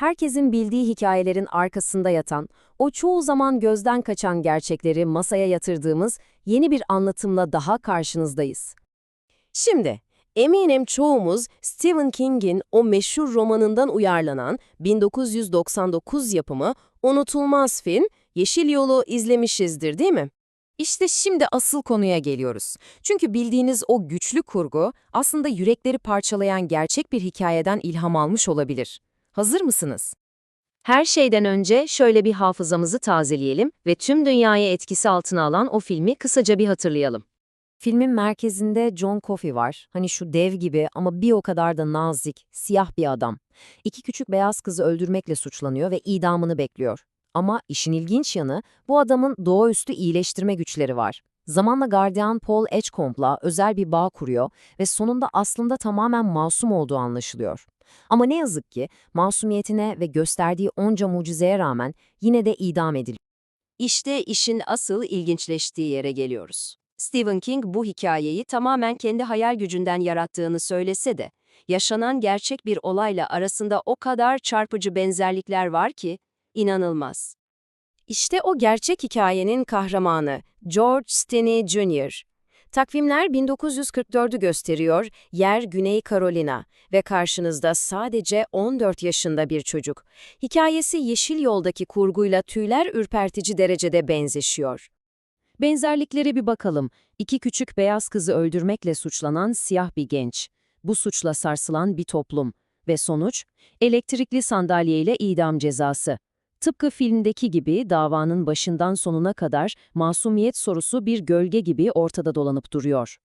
herkesin bildiği hikayelerin arkasında yatan, o çoğu zaman gözden kaçan gerçekleri masaya yatırdığımız yeni bir anlatımla daha karşınızdayız. Şimdi, eminim çoğumuz Stephen King'in o meşhur romanından uyarlanan 1999 yapımı unutulmaz film Yeşil Yol'u izlemişizdir değil mi? İşte şimdi asıl konuya geliyoruz. Çünkü bildiğiniz o güçlü kurgu aslında yürekleri parçalayan gerçek bir hikayeden ilham almış olabilir. Hazır mısınız? Her şeyden önce şöyle bir hafızamızı tazeleyelim ve tüm dünyayı etkisi altına alan o filmi kısaca bir hatırlayalım. Filmin merkezinde John Coffey var. Hani şu dev gibi ama bir o kadar da nazik, siyah bir adam. İki küçük beyaz kızı öldürmekle suçlanıyor ve idamını bekliyor. Ama işin ilginç yanı bu adamın doğaüstü iyileştirme güçleri var. Zamanla gardiyan Paul Edgecomb'la özel bir bağ kuruyor ve sonunda aslında tamamen masum olduğu anlaşılıyor. Ama ne yazık ki masumiyetine ve gösterdiği onca mucizeye rağmen yine de idam ediliyor. İşte işin asıl ilginçleştiği yere geliyoruz. Stephen King bu hikayeyi tamamen kendi hayal gücünden yarattığını söylese de, yaşanan gerçek bir olayla arasında o kadar çarpıcı benzerlikler var ki, inanılmaz. İşte o gerçek hikayenin kahramanı George Stinney Jr. Takvimler 1944'ü gösteriyor, yer Güney Carolina ve karşınızda sadece 14 yaşında bir çocuk. Hikayesi Yeşil Yol'daki kurguyla tüyler ürpertici derecede benzeşiyor. Benzerliklere bir bakalım. İki küçük beyaz kızı öldürmekle suçlanan siyah bir genç. Bu suçla sarsılan bir toplum. Ve sonuç, elektrikli sandalyeyle idam cezası. Tıpkı filmdeki gibi davanın başından sonuna kadar masumiyet sorusu bir gölge gibi ortada dolanıp duruyor.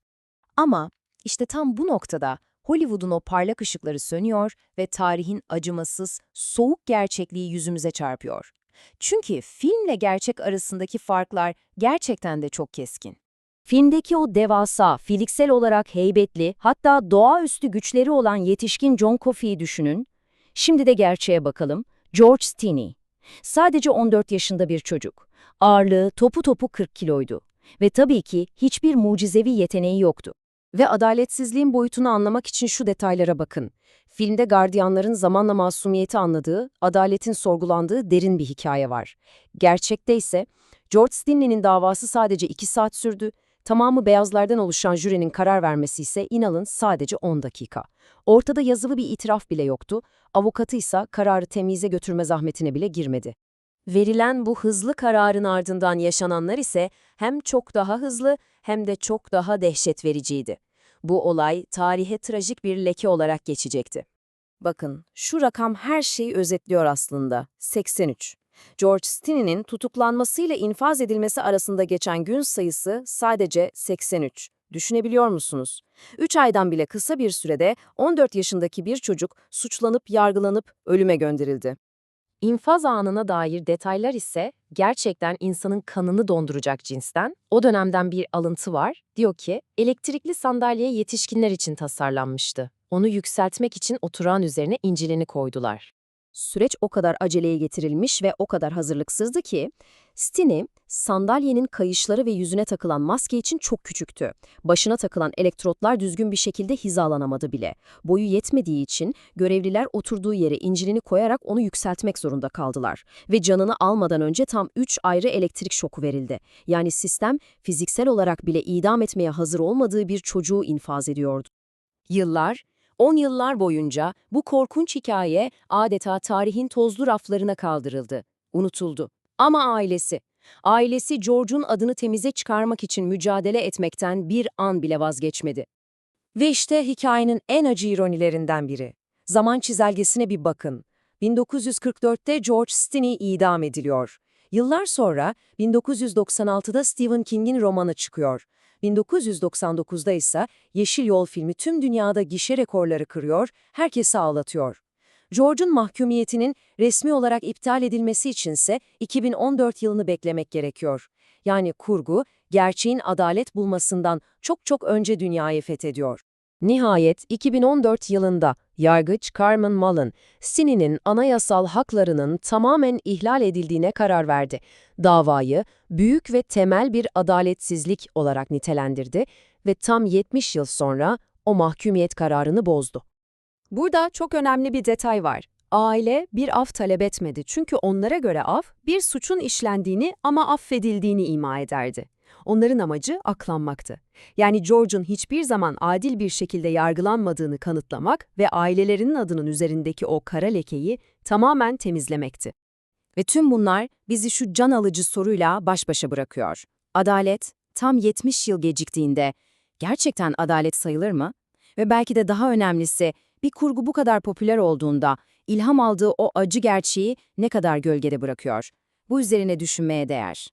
Ama işte tam bu noktada Hollywood'un o parlak ışıkları sönüyor ve tarihin acımasız, soğuk gerçekliği yüzümüze çarpıyor. Çünkü filmle gerçek arasındaki farklar gerçekten de çok keskin. Filmdeki o devasa, fiziksel olarak heybetli, hatta doğaüstü güçleri olan yetişkin John Coffey'i düşünün. Şimdi de gerçeğe bakalım. George Stinney. Sadece 14 yaşında bir çocuk. Ağırlığı topu topu 40 kiloydu. Ve tabii ki hiçbir mucizevi yeteneği yoktu. Ve adaletsizliğin boyutunu anlamak için şu detaylara bakın. Filmde gardiyanların zamanla masumiyeti anladığı, adaletin sorgulandığı derin bir hikaye var. Gerçekte ise George Stinney'nin davası sadece 2 saat sürdü, tamamı beyazlardan oluşan jürinin karar vermesi ise inalın sadece 10 dakika. Ortada yazılı bir itiraf bile yoktu, avukatı ise kararı temize götürme zahmetine bile girmedi. Verilen bu hızlı kararın ardından yaşananlar ise hem çok daha hızlı hem de çok daha dehşet vericiydi. Bu olay tarihe trajik bir leke olarak geçecekti. Bakın, şu rakam her şeyi özetliyor aslında. 83. George Stinney'nin tutuklanmasıyla infaz edilmesi arasında geçen gün sayısı sadece 83. Düşünebiliyor musunuz? 3 aydan bile kısa bir sürede 14 yaşındaki bir çocuk suçlanıp yargılanıp ölüme gönderildi. İnfaz anına dair detaylar ise gerçekten insanın kanını donduracak cinsten. O dönemden bir alıntı var. Diyor ki, elektrikli sandalye yetişkinler için tasarlanmıştı. Onu yükseltmek için oturağın üzerine incilini koydular. Süreç o kadar aceleye getirilmiş ve o kadar hazırlıksızdı ki, Stinney, sandalyenin kayışları ve yüzüne takılan maske için çok küçüktü. Başına takılan elektrotlar düzgün bir şekilde hizalanamadı bile. Boyu yetmediği için görevliler oturduğu yere incilini koyarak onu yükseltmek zorunda kaldılar. Ve canını almadan önce tam 3 ayrı elektrik şoku verildi. Yani sistem fiziksel olarak bile idam etmeye hazır olmadığı bir çocuğu infaz ediyordu. Yıllar, 10 yıllar boyunca bu korkunç hikaye adeta tarihin tozlu raflarına kaldırıldı, unutuldu. Ama ailesi, ailesi George'un adını temize çıkarmak için mücadele etmekten bir an bile vazgeçmedi. Ve işte hikayenin en acı ironilerinden biri. Zaman çizelgesine bir bakın. 1944'te George Stinney idam ediliyor. Yıllar sonra 1996'da Stephen King'in romanı çıkıyor. 1999'da ise Yeşil Yol filmi tüm dünyada gişe rekorları kırıyor, herkesi ağlatıyor. George'un mahkumiyetinin resmi olarak iptal edilmesi içinse 2014 yılını beklemek gerekiyor. Yani kurgu, gerçeğin adalet bulmasından çok çok önce dünyayı fethediyor. Nihayet 2014 yılında yargıç Carmen Mullen, Stinney'nin anayasal haklarının tamamen ihlal edildiğine karar verdi. Davayı büyük ve temel bir adaletsizlik olarak nitelendirdi ve tam 70 yıl sonra o mahkumiyet kararını bozdu. Burada çok önemli bir detay var. Aile bir af talep etmedi çünkü onlara göre af bir suçun işlendiğini ama affedildiğini ima ederdi. Onların amacı aklanmaktı. Yani George'un hiçbir zaman adil bir şekilde yargılanmadığını kanıtlamak ve ailelerinin adının üzerindeki o kara lekeyi tamamen temizlemekti. Ve tüm bunlar bizi şu can alıcı soruyla baş başa bırakıyor. Adalet tam 70 yıl geciktiğinde gerçekten adalet sayılır mı? Ve belki de daha önemlisi bir kurgu bu kadar popüler olduğunda ilham aldığı o acı gerçeği ne kadar gölgede bırakıyor? Bu üzerine düşünmeye değer.